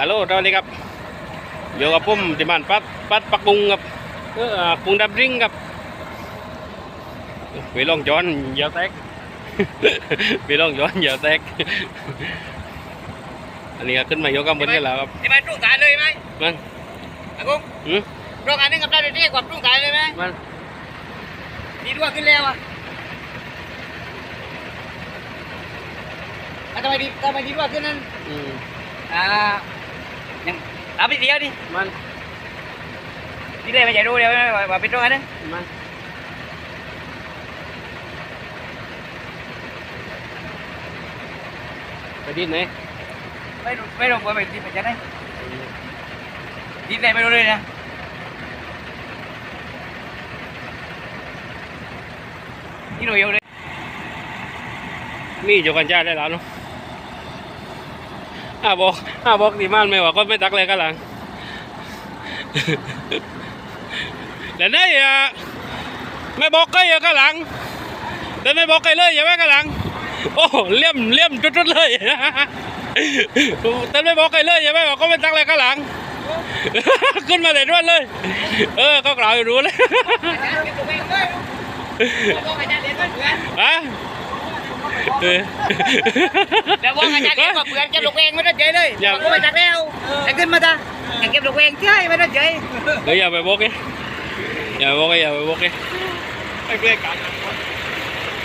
ฮัลโหลสวัสดีครับอยู่กับผมที่บ้านปัดปัดปักบุงครับเอออ่าปุงดับริงครับไปลองจอนอย่าแตกไปลองจอนอย่าแตกอันนี้ก็ขึ้นมายกกำบนกันแล้วครับนี่มันรุ่งสายเลยไหมมันอากุ้งหืมโรงงานนึงกับได้ดีกว่ารุ่งสายเลยไหมมันดีด้วยขึ้นแล้วอะอะทำไมดีทำไมดีด้วยขึ้นนั้นอืมอ่า ยังรับไปเดียวดิมันดีเลยไม่ใช่รู้เดียวนะว่าว่าเป็นโรงงานนึงมันไปดิ้นไหนไม่รู้ไม่รู้ว่าเป็นที่เป็นยังไงดีเลยไม่รู้เลยนะนี่รู้อยู่เลยมีอยู่กันจ้าได้แล้วเนาะ อ่าบอกอ่าบอกดีมากไม่ว่าก็ไม่ตักเลยกันหลังแต่นี่อะไม่บอกใครอะกันหลังแต่ไม่บอกใครเลยอย่าไว้กันหลัง โอ้เลี่ยมเลี่ยมจุดๆเลยแต่ไม่บอกใครเลยอย่าไว้บอกก็ไม่ตักเลยกันหลัง ขึ้นมาเลยด้วยเลย เออก็กล่าวอยู่รู้เลยฮะเออ แล้วว่าอาจารย์เก็บกับเพื่อนเก็บลูกเองไม่ได้เฉยเลยอย่ามันก็ไม่จักแล้วแต่ขึ้นมาจ้ะเก็บลูกเองใช่ไม่ได้เฉยเดี๋ยวอย่าไปบอกไงอย่าไปบอกไงอย่าไปบอกไงไม่เพื่อนกัน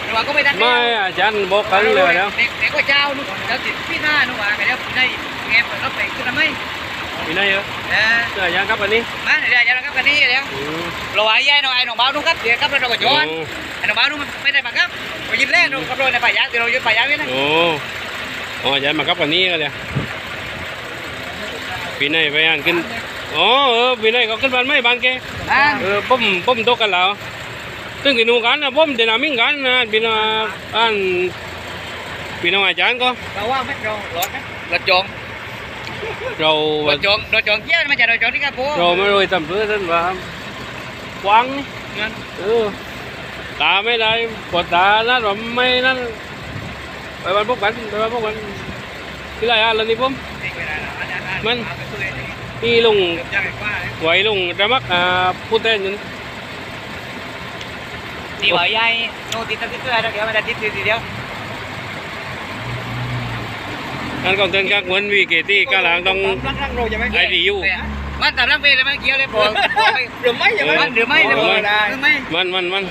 แต่ว่าก็ไม่จักไม่อาจารย์บอกกันเลยแล้วเด็กเด็กก็เจ้านู่นแล้วติดพี่หน้านู่นว่ากันแล้วได้แงเปิดรถไปขึ้นมาไหม มีไหนเหรอเออเจอยังครับวันนี้มาเดี๋ยวเดี๋ยวเราครับกันนี่เดี๋ยวอืมเราไอ้ยัยน้องไอ้น้องบ้าวนู่นครับเดี๋ยวครับเราก็ย้อนโอ้ไอ้น้องบ้าวนู่นมันไม่ได้มาครับไปยิบแรกนู่นครับเราในป่ายางเดี๋ยวเรายึดป่ายางนี่นะโอ้โอ้อาจารย์มาครับวันนี้ก็เลยปีไหนไปอ่านขึ้นอ๋อเออปีไหนเขาขึ้นบ้านไม่บ้านแกอ่าเออผมผมตกกันแล้วซึ่งกินูกันนะผมเดนามิงกันนะปีนาอันปีน้องอาจารย์ก็เราว่าไม่เรารถไหมรถจง เรารถจงรถจงเยี่ยมมาจากรถจงที่ครับผมเราไม่รู้ทำเพื่อท่านว่าควังนี่เงินเออตาไม่ได้ปวดตานั่นว่าไม่นั่นไปวันพวกกันไปวันพวกกันที่ไรอะแล้วนี่ผมมันนี่ลุงยังไงว่าไหวลุงระมักอ่าพูดเต้นอยู่นี่ดีกว่ายายโน่ติดติดอะไรเดี๋ยวมันจะติดทีเดียว อันก่อนเตือนกักเหมือนวีเกตี้กาหลังต้องร่างโรยังไม่ไอดียูมันตามร่างเปเลยไม่เกี่ยวเลยผมหรือไม่ยังไม่หรือไม่หรือไม่หรือไม่มันมันมัน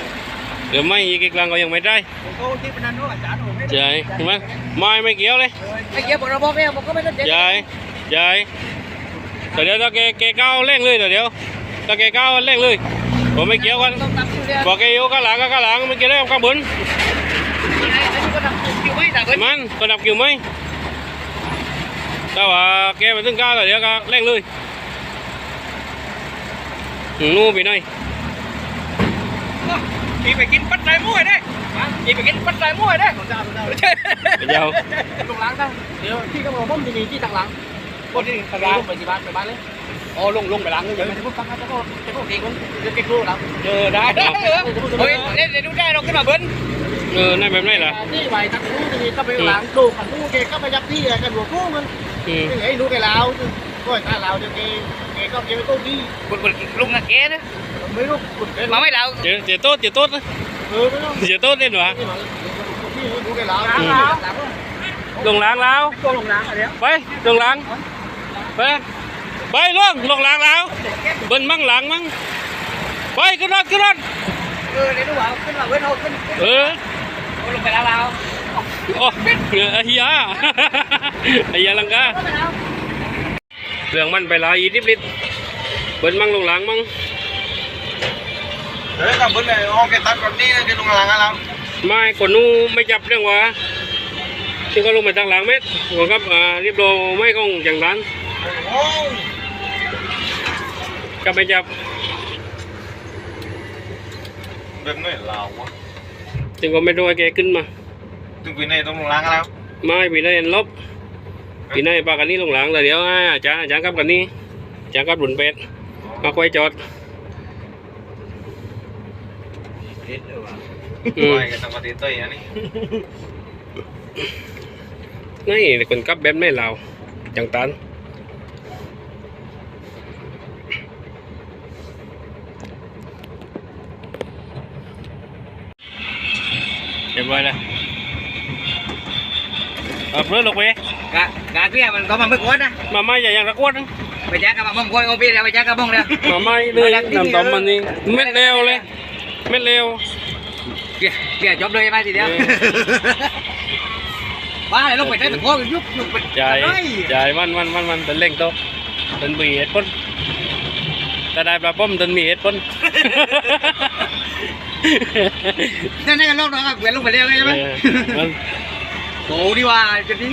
เดี๋ยวไม่อีกอีกกลางก็ยังไม่ได้ผมก็ที่ปนันนู้อาจารย์ผมไม่ใช่เห็นไหมไม่ไม่เกี่ยวเลยไม่เกี่ยวผมเราบอกแล้วผมก็ไม่ต้องเจ็บใช่ใช่แต่เดี๋ยวถ้าแกแกก้าวเร่งเลยแต่เดี๋ยวถ้าแกก้าวเร่งเลยผมไม่เกี่ยวกันต้องทำอยู่เดียวบอกแกอยู่กาหลังก็กาหลังไม่เกี่ยวกับข้างบนไอ้นี่ก็ทำอยู่ไม่แต่เพิ่นมันก็ดับกิ่วไหม แต่ว่าแกไปถึงก้าวแต่เดี๋ยวก็เร่งเลยนู่นไปหน่อยอีไปกินปัดไรมั่วได้อีไปกินปัดไรมั่วได้ของเจ้าของเจ้าไปเจ้าลงล้างได้เดี๋ยวที่กำลังผมจะมีที่ตักหลังคนที่ตักหลังไปที่บ้านไปบ้านเลยอ๋อลงลงไปล้างเลยจะพูดฟังจะพูดจะพูดดีคนจะเก็บรู้หลังเจอได้เฮ้ยเล่นเล่นดูได้เราขึ้นมาเบิ้ลเออนั่นแบบไหนล่ะนี่ไหวตักรู้จะมีก็ไปหลังดูขันรู้แกก็ไปยับที่กันหัวกู้มัน อืมไอ้รู้แกลาวก็ถ้าลาวจะแกแกก็แกไม่ต้องดีบุญบุญลุงนะแกนะไม่รู้คุณแกมาไม่เราเดี๋ยวเดี๋ยวโต๊ดเดี๋ยว โต๊ดนะเออไม่ต้องเดี๋ยวโต๊ดเล่นวะนี่หน่อยที่รู้แกลาวล้างล้างล้างลงล้างแล้วตัวลงล้างอะไรไปลงล้างไปไปล่วงลงล้างแล้วเบิ้ลมั่งหลังมั่งไปขึ้นรถขึ้นรถเออเล่นดูว่าขึ้นมาเว้ยเขาขึ้นเออลงไปแล้วเราโอ้เหลือไอ้เฮียไอ้เฮียลังกาเรื่องมันไปหลายอีทิบลิตเบิ้ลมั่งลงล้างมั่งเออกับเบิ้ลเลยโอเคตัดแบบนี้นะแกลงหลังแล้วไม่คนนู้ไม่จับเรื่องวะที่ก็ลงไปทางหลังเม็ดผมครับอ่าเรียบร้อยไม่คงอย่างนั้นโอ้ก็ไม่จับแบบนี้ลาววะถึงก็ไม่รู้ว่าแกขึ้นมา ถึงปีนี้ต้องลงล้างแล้วไม่ปีนี้ลบปีนี้ปากันนี้ลงหลังแต่เดี๋ยวอาจารย์อาจารย์กับกันนี้อาจารย์กับบุญเป็ดมาควายจอดนี่เป็นคนกับแบบไม่เราจังตันเรียบร้อยแล้ว เพื่อนลงไปกะกะเกี้ยมันก็มันไม่กวนนะมาไม่อย่าอย่างตะกวดนะไปแจ้งกับบ้องกวนโอปีแล้วไปแจ้งกับบ้องแล้วมาไม่เลยน้ำต้มมันนี่เม็ดเร็วเลยเม็ดเร็วเกี้ยเกี้ยจบเลยไหมทีเดียวเออบ้าเลยลงไปได้แต่พอยุบยุบไปจ่ายเฮ้ยจ่ายมันมันมันมันเป็นเร่งโตะเป็นมีเหตุผลแต่ได้ปลาป้อมเป็นมีเหตุผลนั่นนี่กันลงนะครับเวียนลงไปเร็วใช่ไหมเออมัน โอ้ดีว่าจะดิ้ง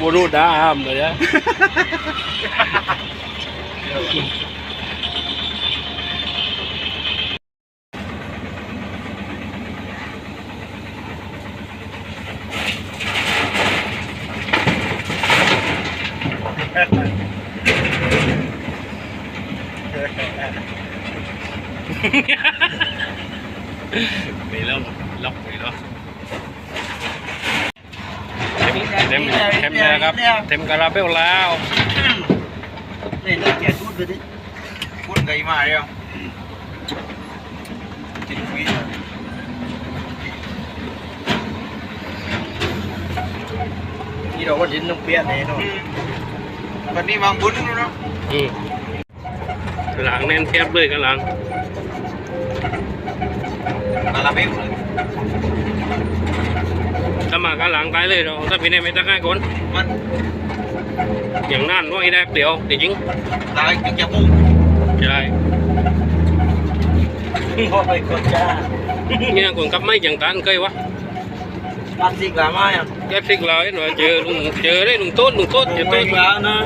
บูรูดาห้ามเลยนะ ไปแล้วล็อกไปแล้วเต็มเต็ม เต็มกระเบลแล้วนี่นี่แกพูดดูดิพูดไงมาเร็วจิตวินี่เราก็ดินน้ำเปียกแน่นอนวันนี้วางบุญเนาะอืมหลังแน่นเทียบเลยกันหลังมาลาเบลเลยามากันหลังตายเลยเราถ้าพี่เนี่ยไม่ตั้งให้คนมันอย่างนั้นว่าไอ้ได้เดี๋ยวจริงตายจึงจะมุ่งๆจะได้พ่อไปกดจ้าเนี่ยคนกับไม่อย่างกันเคยวะปันสิกลามาอะแกฟิกเราเห็นว่าเจอลุงเจอได้ลุงโต้นลุงโต้นเจอไปโต้นแล้วนะ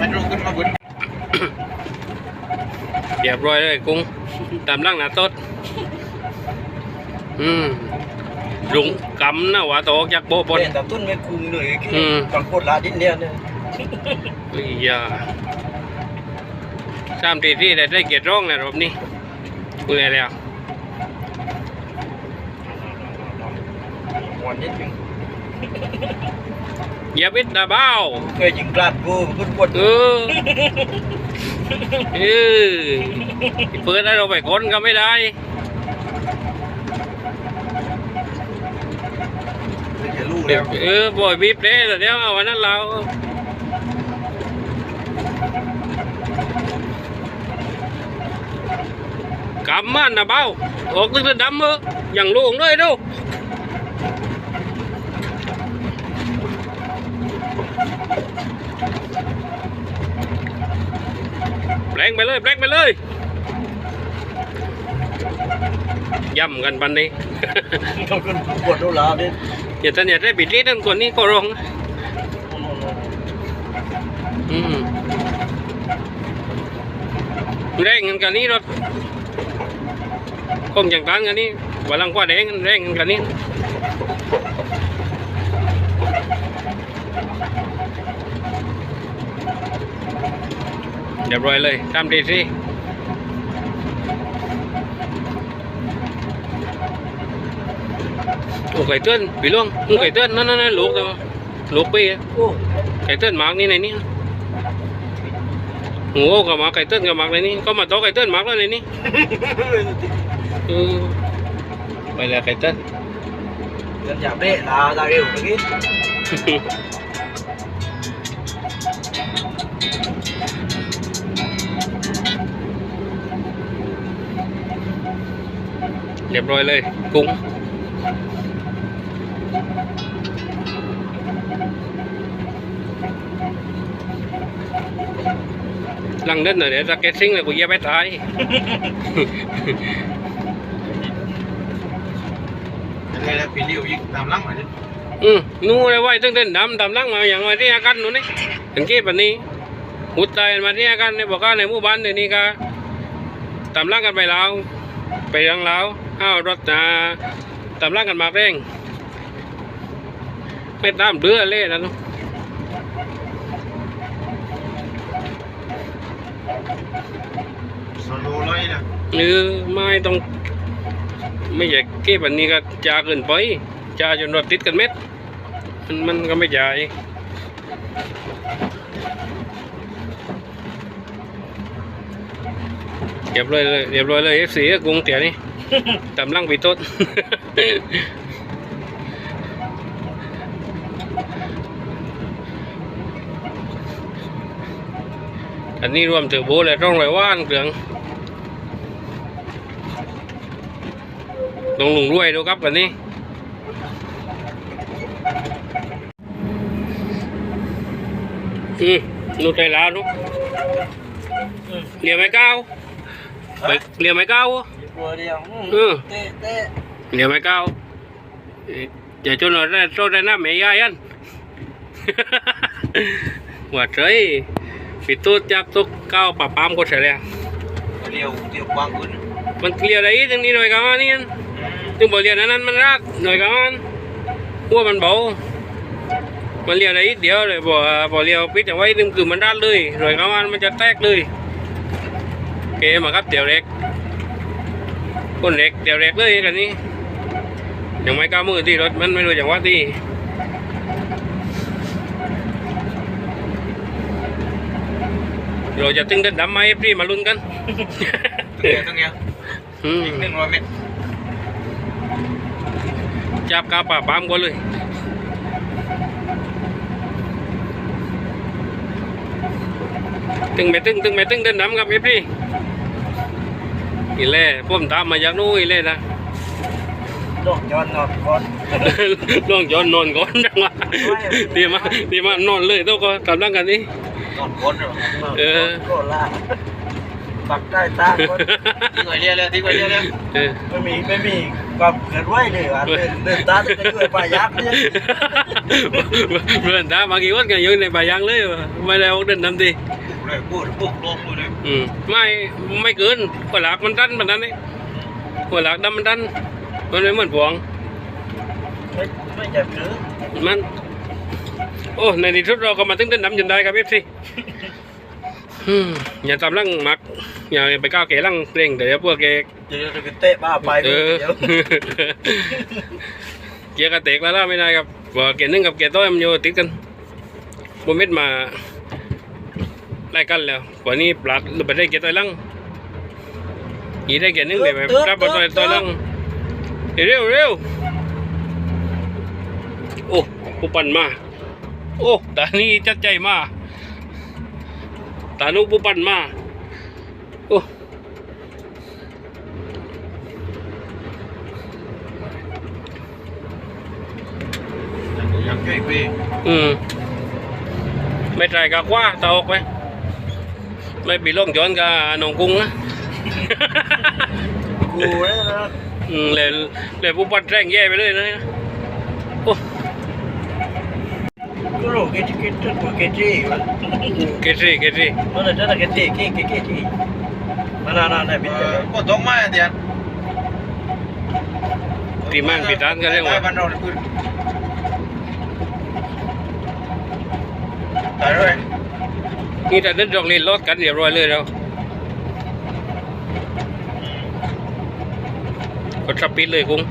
มันรู้ขึ้นมาบุญเรียบร้อยเลยกุ้งตามร่างหน้าโต้นอืม ลุงกำนะว่าโตออกจากโบปนเป็นแต่ต้นไม่คุงเลยอืม กังกดลาดินเนี่ยเนี่ยอุ้ยยาสามทีที่ได้ได้เกียรติร้องนะรอบนี้กูเลยแล้ววันนิดนึงอย่าบิดตาเบ้าเคยยิงกลาดกูพุ่นกดเออเออเปิดให้เราไปคนก็ไม่ได้ จะรู้ เดี๋แล้ยววเออบ่อยบีบเด้แต่เดี๋ยวเอาวันนั้นเรากำมันนะเบ้าออกตึกดำเอออย่างโล่งเลยดูแปลงไปเลยแปลงไปเลยย่ำกันปันนี้ต้องขึ้นกดดูลาดิ อย่าท่านอย่าได้บิดลิ้นนั่นคนนี้ก็ร้องอืมแรงเงินกันนี้รถคงอย่างตันกันนี้วลังกว่าแดงแรงเงินกันนี้เรียบร้อยเลยตามดีสิ โอ้ไก่เตือนพี่ลุงมึงไก่เตือนนั่นนั่นนั่นลูกแต่ว่าลูกปีอะโอ้ไก่เต้นหมากนี่ในนี้โง่กับหมากไก่เต้นกับหมากในนี้ก็มาโตะไก่เต้นหมากแล้วในนี้เออไปแล้วไก่เต้นเดินจับเด้ลาลาเร็วเมื่อกี้เรียบร้อยเลยกุ้ง ลังเดินหน่อยเดี๋ยวจะเก็ตซิงเลยกูเหยียบไปตายอะไรแล้วปีเลี้ยวยิงตามลังมาดิอืมนู่นเลยไว้ตั้งเต้นดำตามลังมาอย่างไรที่อากันนู่นนี่ถึงเก็บแบบนี้หุดตายมาที่อากันในบอกว่าในหมู่บ้านเดี๋ยวนี้ก็ตามลังกันไปแล้วไปทางแล้วอ้าวรถอ่าตามลังกันมาเร่งไม่ตามเรือเล่นะเนาะ โซโล่เลยนะเออไม่ต้อง ไม่อยากเก็บแบบนี้ก็จาเกินไปจาจนรถติดกันเม็ด มันมันก็ไม่จ่ายเรียบร้อยเลยเรียบร้อยเลยเอฟซีกรุงเตี๋ยนี่ตำลังปีต้นอันนี้รวมถึงโบเลยต้องไรว่านเกลือง ลงหลุงรวยดูครับกันนี้อืมนูใจลาวนุกเรียวไม่ก้าวไปเรียวไม่ก้าวตัวเดียวเออเตะเตะเรียวไม่ก้าวเอ๊ะเดี๋ยวจนเราได้โตได้หน้าแม่ยายอันว่าเฉยปิดตู้จับตุกก้าวปะปามก็เสร็จแล้วเดียวเดียววางขึ้นมันเรียวได้อีกตรงนี้หน่อยกันนี่อั นถึงบอกเรียวนั้นมันรากหน่อยกันหัวมันเบามันเรียวได้อีกเดียวเลยบอกว่าพอเรียวปิดเอาไว้นึงคือมันรากเลยหน่อยกันมันจะแตกเลยเกมอะครับเดี๋ยวเล็กคนเล็กเดี๋ยวเล็กเลยกันนี้ยังไม่กล้ามือที่รถมันไม่รู้จังหว่าที่เราจะตึงเดินดำไหมพี่มาลุ้นกันเดียวตรงเนี้ยอืมอีกหนึ่งร้อยเมตร จับกาป่าปามก่อนเลยตึงไปตึงตึงไปตึงเดินดำครับพี่อีเล่พ่มตามมาจากนู้นอีเล่นะดอกจอนนอนก่อนล่วงจอนนอนก่อนจังวะดีมาดีมานอนเลยต้องก็กำลังกันนี่นอนคนเหรอเออโคล่าปักใต้ตาคนทิ้งไว้เรียเลยทิ้งไว้เรียเลยเออไม่มีไม่มี ความเกิดไหวเลยอะเดินเดินตาจะช่วยปลายักษ์เนี่ยเพื่อนตามมากี่วันกันอยู่ในป่ายางเลยวะไม่ได้ออกเดินนำดีเลยพูดพูดลงเลยอืมไม่ไม่เกินหัวหลักมันดันมันดันนี่หัวหลักดำมันดันมันไม่เหมือนพวงไม่ไม่จะถือมันโอ้ในที่สุดเราก็มาถึงเต้นน้ำจนได้ครับเอฟซีอย่าตามลังหมัก อย่าไปก้าวเกลังเกรงเดี๋ยวพวกเกเดี๋ยวจะเตะบ้าไปเออเดี๋ยวเกียร์กระเตกแล้วล่ะไม่ได้ครับว่าเกียร์หนึ่งกับเกียร์ต้อยมันอยู่ติดกันบนเม็ดมาไล่กันแล้ววันนี้ปลัดหรือไปได้เกียร์ต้อยลังอีได้เกียร์หนึ่งเดี๋ยวไปรับบนต้อยต้อยลังเร็วเร็วโอ้ผู้ปั่นมา โอ้ตานี้จัดใจมาตานุผู้ปั่นมาโอ้ อยากช่วยพี่อืมไม่ใจกับว่าตาออกไปไม่ปีล่องย้อนกับหนองกุ้งนะกูเนี่ยนะอืมเลยเลยผู้ปัดแรงแย่ไปเลยนะโอ้กูรู้กิจกิจจุดกูกิจจีวะเกซี่เกซี่มันจะได้กิจจีกิจกิจกิจจีมันน่าน่าเนี่ยเป็นก็ต้องมาเดียนตีมั่งปีตันกันเรียกว่าบ้านเราเนี่ยคือ ตายเลยนี่แต่เดินดอกเล่นรถกันเรียบร้อยเลยเรากดสปีดเลยกุ้ง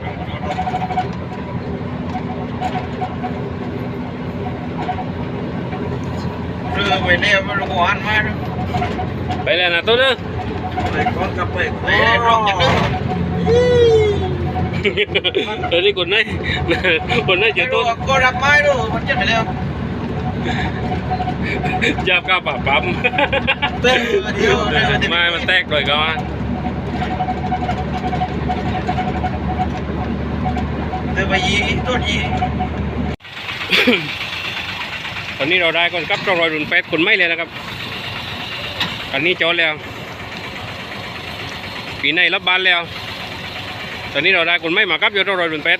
เรือไปเนี่ยมันรู้หันมาไปแล้วนะตัวเด้อไปก้อนกับไปไปร้องอย่างนึงเออนี่คนไหนคนไหนจะจะตัตัววก็รับไม้ดูมันจะไปแล้ว จับกาป่าปั๊มเต้นเดียวไม้มันแตกเลยก่อนเดินไปยีต้นยีตอนนี้เราได้คนกับรอยรุนแปดคนไม่เลยนะครับ อันนี้จอดแล้ว ปีในรับบานแล้ว ตอนนี้เราได้คนไม่มากับยศรอยรุนแปด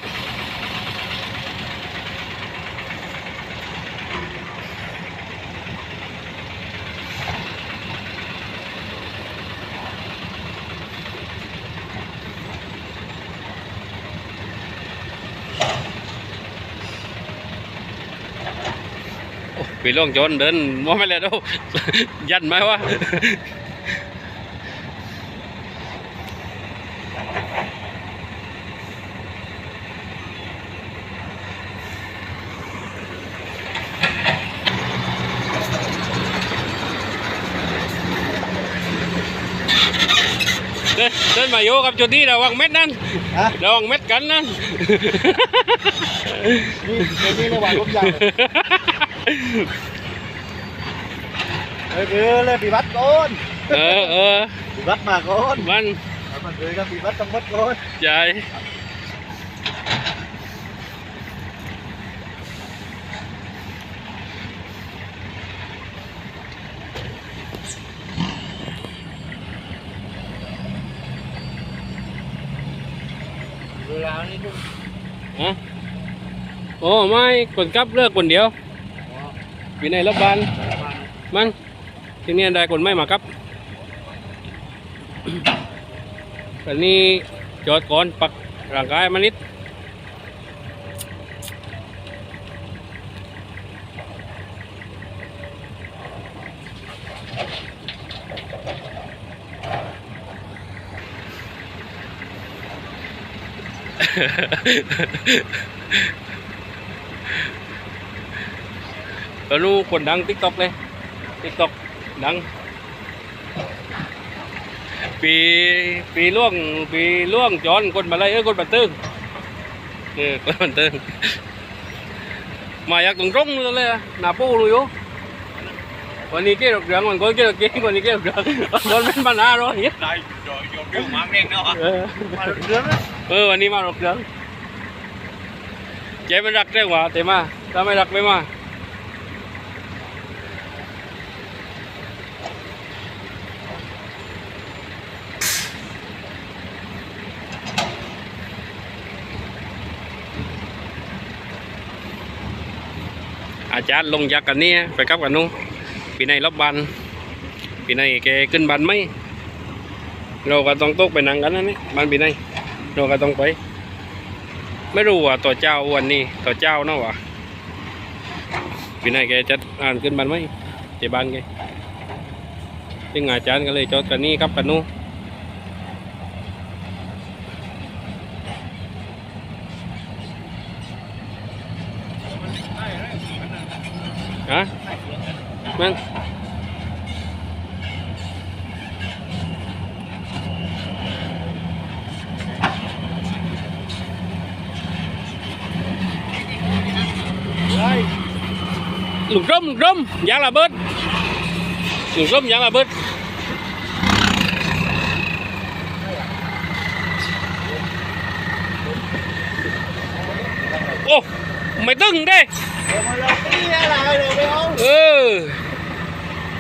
ปีล่องจนเดินว่าไม่เลยดูยันไหมวะเดินเดินนมาโยกับจุดนี้ระวังเม็ดนั่นฮะระวังเม็ดกันนั่นนี่นี่ระหว่างลมยาว เออคือเลยปีบัตรก่อนเออเออปีบัตรมาก่อ วลานี่ดูฮะโอ้ไม่คนกลับเลิกคนเดียรับบานมันที่นี้ได้คนไม่มาครับตอนนี้จอดก่อนปักร่างกายมานิด ตอนนู้นคนดังติ๊กต็อกเลยติ๊กต็อกดัง ปีปีล่วงปีล่วงจอนคนมาเลยเออคนบันเทิงเออคนบันเทิงมาอยากตรงตรงๆเลยอะหน้าปูเลยอยู่วันนี้เกี่ยวกับเรื่องวันก่อนเกี่ยวกับเก่งวันนี้เกี่ยวกับเรื่องโดนเป็นปัญหาเราอย่างเงี้ยได้โยนเรื่องมาเองเนาะเออมาเรื่องนะเออวันนี้มาหรอกเรื่องใจมันรักได้หว่าแต่มาถ้าไม่รักไม่มา จารย์ลงยักกันนี่ไปกับกันนู้ปีในรอบบันปีในแกขึ้นบันไหมเราก็ต้องตกไปนั่งกันนะนี่บันปีในเราก็ต้องไป ไม่รู้ว่าตัวเจ้าวันนี้ตัวเจ้าเนาะวะปีในแกจะอ่านขึ้นบันไหมเจ็บ้านแกซึ่งอาจารย์ก็เลยจอดกันนี่ครับกันนู้นฮะมัน ได้ ลูกร่มลูกร่มยางระเบิดลูกร่มยางระเบิดโอ้ไม่ตึงเด้เดี๋ยวเราตีออ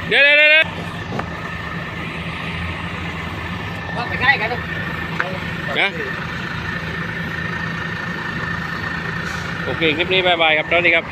เดี๋ยวเดี๋ยวเดี๋ยวไปใกล้กันนะโอเคคลิปนี้บายบายครับตอนนี้ครับ